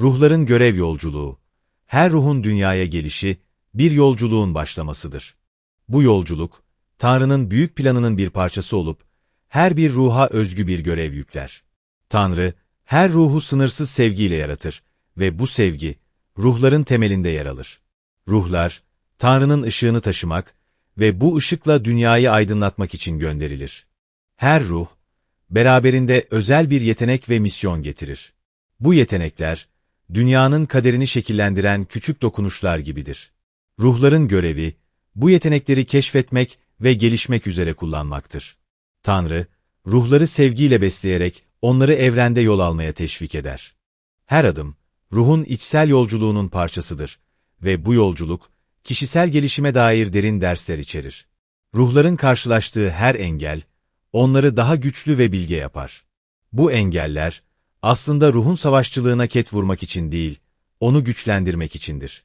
Ruhların görev yolculuğu. Her ruhun dünyaya gelişi, bir yolculuğun başlamasıdır. Bu yolculuk, Tanrı'nın büyük planının bir parçası olup, her bir ruha özgü bir görev yükler. Tanrı, her ruhu sınırsız sevgiyle yaratır ve bu sevgi, ruhların temelinde yer alır. Ruhlar, Tanrı'nın ışığını taşımak ve bu ışıkla dünyayı aydınlatmak için gönderilir. Her ruh, beraberinde özel bir yetenek ve misyon getirir. Bu yetenekler, dünyanın kaderini şekillendiren küçük dokunuşlar gibidir. Ruhların görevi, bu yetenekleri keşfetmek ve gelişmek üzere kullanmaktır. Tanrı, ruhları sevgiyle besleyerek onları evrende yol almaya teşvik eder. Her adım, ruhun içsel yolculuğunun parçasıdır ve bu yolculuk, kişisel gelişime dair derin dersler içerir. Ruhların karşılaştığı her engel, onları daha güçlü ve bilge yapar. Bu engeller, aslında ruhun savaşçılığına ket vurmak için değil, onu güçlendirmek içindir.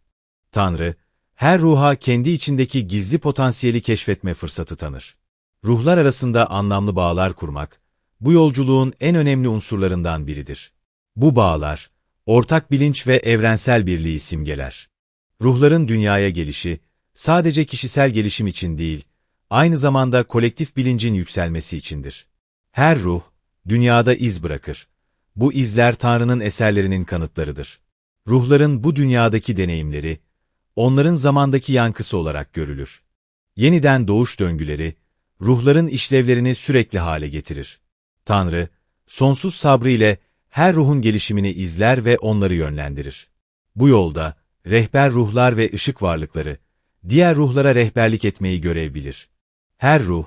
Tanrı, her ruha kendi içindeki gizli potansiyeli keşfetme fırsatı tanır. Ruhlar arasında anlamlı bağlar kurmak, bu yolculuğun en önemli unsurlarından biridir. Bu bağlar, ortak bilinç ve evrensel birliği simgeler. Ruhların dünyaya gelişi, sadece kişisel gelişim için değil, aynı zamanda kolektif bilincin yükselmesi içindir. Her ruh, dünyada iz bırakır. Bu izler Tanrı'nın eserlerinin kanıtlarıdır. Ruhların bu dünyadaki deneyimleri, onların zamandaki yankısı olarak görülür. Yeniden doğuş döngüleri, ruhların işlevlerini sürekli hale getirir. Tanrı, sonsuz sabrı ile her ruhun gelişimini izler ve onları yönlendirir. Bu yolda, rehber ruhlar ve ışık varlıkları, diğer ruhlara rehberlik etmeyi görev bilir. Her ruh,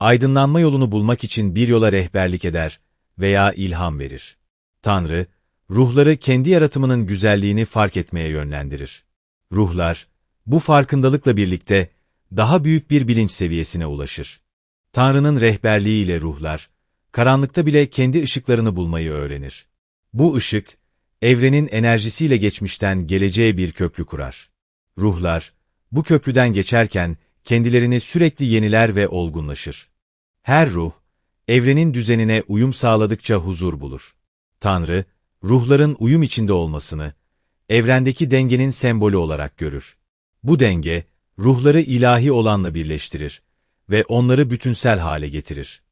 aydınlanma yolunu bulmak için bir yola rehberlik eder veya ilham verir. Tanrı, ruhları kendi yaratımının güzelliğini fark etmeye yönlendirir. Ruhlar, bu farkındalıkla birlikte daha büyük bir bilinç seviyesine ulaşır. Tanrı'nın rehberliğiyle ruhlar, karanlıkta bile kendi ışıklarını bulmayı öğrenir. Bu ışık, evrenin enerjisiyle geçmişten geleceğe bir köprü kurar. Ruhlar, bu köprüden geçerken kendilerini sürekli yeniler ve olgunlaşır. Her ruh, evrenin düzenine uyum sağladıkça huzur bulur. Tanrı, ruhların uyum içinde olmasını, evrendeki dengenin sembolü olarak görür. Bu denge, ruhları ilahi olanla birleştirir ve onları bütünsel hale getirir.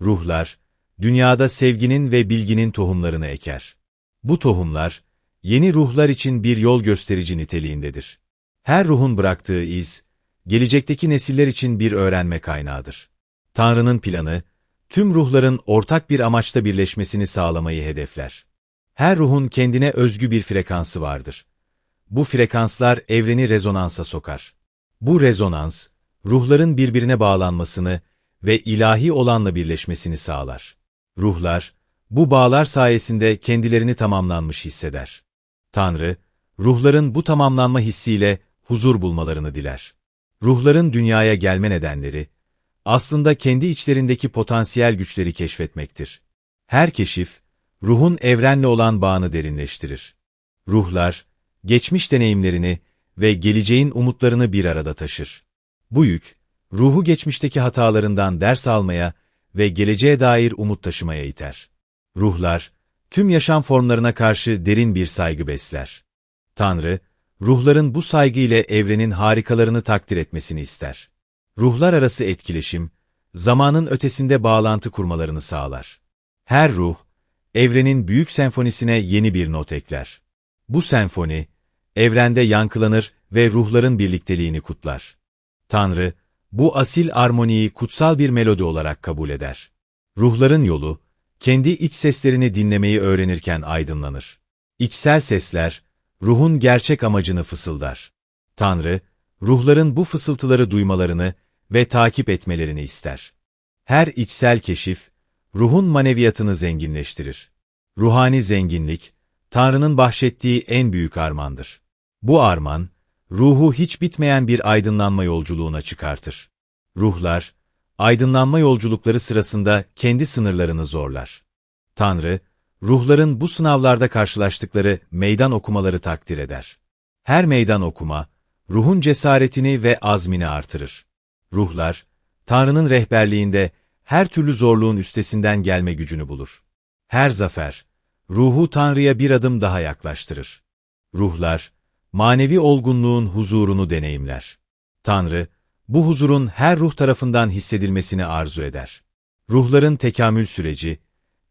Ruhlar, dünyada sevginin ve bilginin tohumlarını eker. Bu tohumlar, yeni ruhlar için bir yol gösterici niteliğindedir. Her ruhun bıraktığı iz, gelecekteki nesiller için bir öğrenme kaynağıdır. Tanrı'nın planı, tüm ruhların ortak bir amaçta birleşmesini sağlamayı hedefler. Her ruhun kendine özgü bir frekansı vardır. Bu frekanslar evreni rezonansa sokar. Bu rezonans, ruhların birbirine bağlanmasını ve ilahi olanla birleşmesini sağlar. Ruhlar, bu bağlar sayesinde kendilerini tamamlanmış hisseder. Tanrı, ruhların bu tamamlanma hissiyle huzur bulmalarını diler. Ruhların dünyaya gelme nedenleri, aslında kendi içlerindeki potansiyel güçleri keşfetmektir. Her keşif, ruhun evrenle olan bağını derinleştirir. Ruhlar, geçmiş deneyimlerini ve geleceğin umutlarını bir arada taşır. Bu yük, ruhu geçmişteki hatalarından ders almaya ve geleceğe dair umut taşımaya iter. Ruhlar, tüm yaşam formlarına karşı derin bir saygı besler. Tanrı, ruhların bu saygı ile evrenin harikalarını takdir etmesini ister. Ruhlar arası etkileşim, zamanın ötesinde bağlantı kurmalarını sağlar. Her ruh, evrenin büyük senfonisine yeni bir not ekler. Bu senfoni, evrende yankılanır ve ruhların birlikteliğini kutlar. Tanrı, bu asil armoniyi kutsal bir melodi olarak kabul eder. Ruhların yolu, kendi iç seslerini dinlemeyi öğrenirken aydınlanır. İçsel sesler, ruhun gerçek amacını fısıldar. Tanrı, ruhların bu fısıltıları duymalarını ve takip etmelerini ister. Her içsel keşif, ruhun maneviyatını zenginleştirir. Ruhani zenginlik, Tanrı'nın bahşettiği en büyük armandır. Bu arman, ruhu hiç bitmeyen bir aydınlanma yolculuğuna çıkartır. Ruhlar, aydınlanma yolculukları sırasında kendi sınırlarını zorlar. Tanrı, ruhların bu sınavlarda karşılaştıkları meydan okumaları takdir eder. Her meydan okuma, ruhun cesaretini ve azmini artırır. Ruhlar, Tanrı'nın rehberliğinde her türlü zorluğun üstesinden gelme gücünü bulur. Her zafer, ruhu Tanrı'ya bir adım daha yaklaştırır. Ruhlar, manevi olgunluğun huzurunu deneyimler. Tanrı, bu huzurun her ruh tarafından hissedilmesini arzu eder. Ruhların tekamül süreci,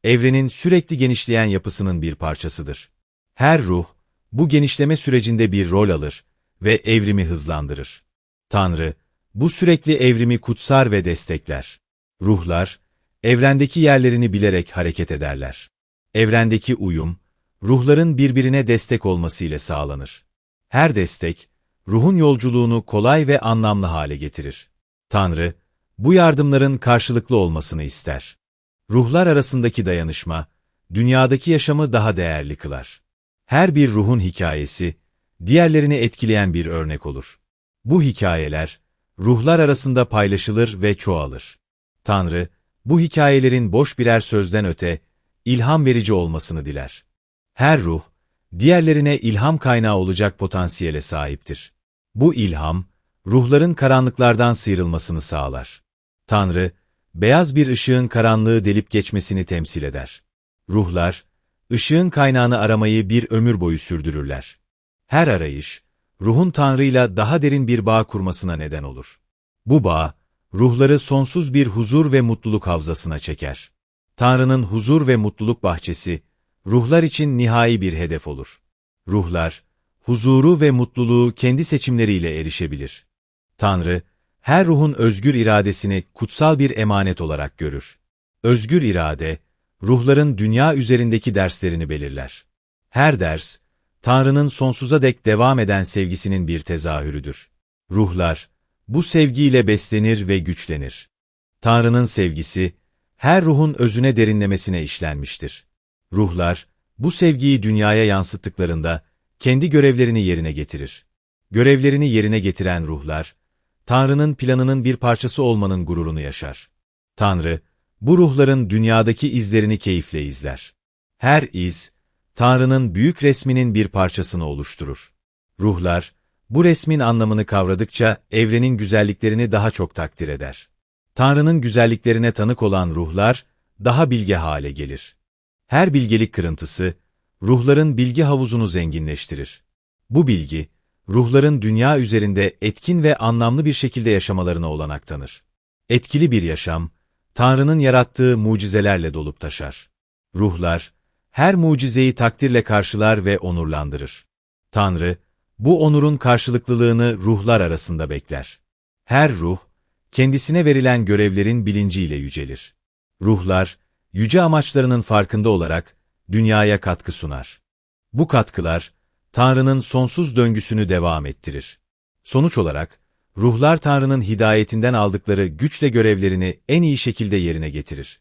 evrenin sürekli genişleyen yapısının bir parçasıdır. Her ruh, bu genişleme sürecinde bir rol alır ve evrimi hızlandırır. Tanrı, bu sürekli evrimi kutsar ve destekler. Ruhlar, evrendeki yerlerini bilerek hareket ederler. Evrendeki uyum, ruhların birbirine destek olması ile sağlanır. Her destek, ruhun yolculuğunu kolay ve anlamlı hale getirir. Tanrı, bu yardımların karşılıklı olmasını ister. Ruhlar arasındaki dayanışma, dünyadaki yaşamı daha değerli kılar. Her bir ruhun hikayesi, diğerlerini etkileyen bir örnek olur. Bu hikayeler, ruhlar arasında paylaşılır ve çoğalır. Tanrı, bu hikayelerin boş birer sözden öte, ilham verici olmasını diler. Her ruh, diğerlerine ilham kaynağı olacak potansiyele sahiptir. Bu ilham, ruhların karanlıklardan sıyrılmasını sağlar. Tanrı, beyaz bir ışığın karanlığı delip geçmesini temsil eder. Ruhlar, ışığın kaynağını aramayı bir ömür boyu sürdürürler. Her arayış, ruhun Tanrı'yla daha derin bir bağ kurmasına neden olur. Bu bağ, ruhları sonsuz bir huzur ve mutluluk havzasına çeker. Tanrı'nın huzur ve mutluluk bahçesi, ruhlar için nihai bir hedef olur. Ruhlar, huzuru ve mutluluğu kendi seçimleriyle erişebilir. Tanrı, her ruhun özgür iradesini kutsal bir emanet olarak görür. Özgür irade, ruhların dünya üzerindeki derslerini belirler. Her ders, Tanrı'nın sonsuza dek devam eden sevgisinin bir tezahürüdür. Ruhlar, bu sevgiyle beslenir ve güçlenir. Tanrı'nın sevgisi, her ruhun özüne derinlemesine işlenmiştir. Ruhlar, bu sevgiyi dünyaya yansıttıklarında, kendi görevlerini yerine getirir. Görevlerini yerine getiren ruhlar, Tanrı'nın planının bir parçası olmanın gururunu yaşar. Tanrı, bu ruhların dünyadaki izlerini keyifle izler. Her iz, Tanrı'nın büyük resminin bir parçasını oluşturur. Ruhlar, bu resmin anlamını kavradıkça evrenin güzelliklerini daha çok takdir eder. Tanrı'nın güzelliklerine tanık olan ruhlar, daha bilge hale gelir. Her bilgelik kırıntısı, ruhların bilgi havuzunu zenginleştirir. Bu bilgi, ruhların dünya üzerinde etkin ve anlamlı bir şekilde yaşamalarına olanak tanır. Etkili bir yaşam, Tanrı'nın yarattığı mucizelerle dolup taşar. Ruhlar, her mucizeyi takdirle karşılar ve onurlandırır. Tanrı, bu onurun karşılıklılığını ruhlar arasında bekler. Her ruh, kendisine verilen görevlerin bilinciyle yücelir. Ruhlar, yüce amaçlarının farkında olarak dünyaya katkı sunar. Bu katkılar, Tanrı'nın sonsuz döngüsünü devam ettirir. Sonuç olarak, ruhlar Tanrı'nın hidayetinden aldıkları güçle görevlerini en iyi şekilde yerine getirir.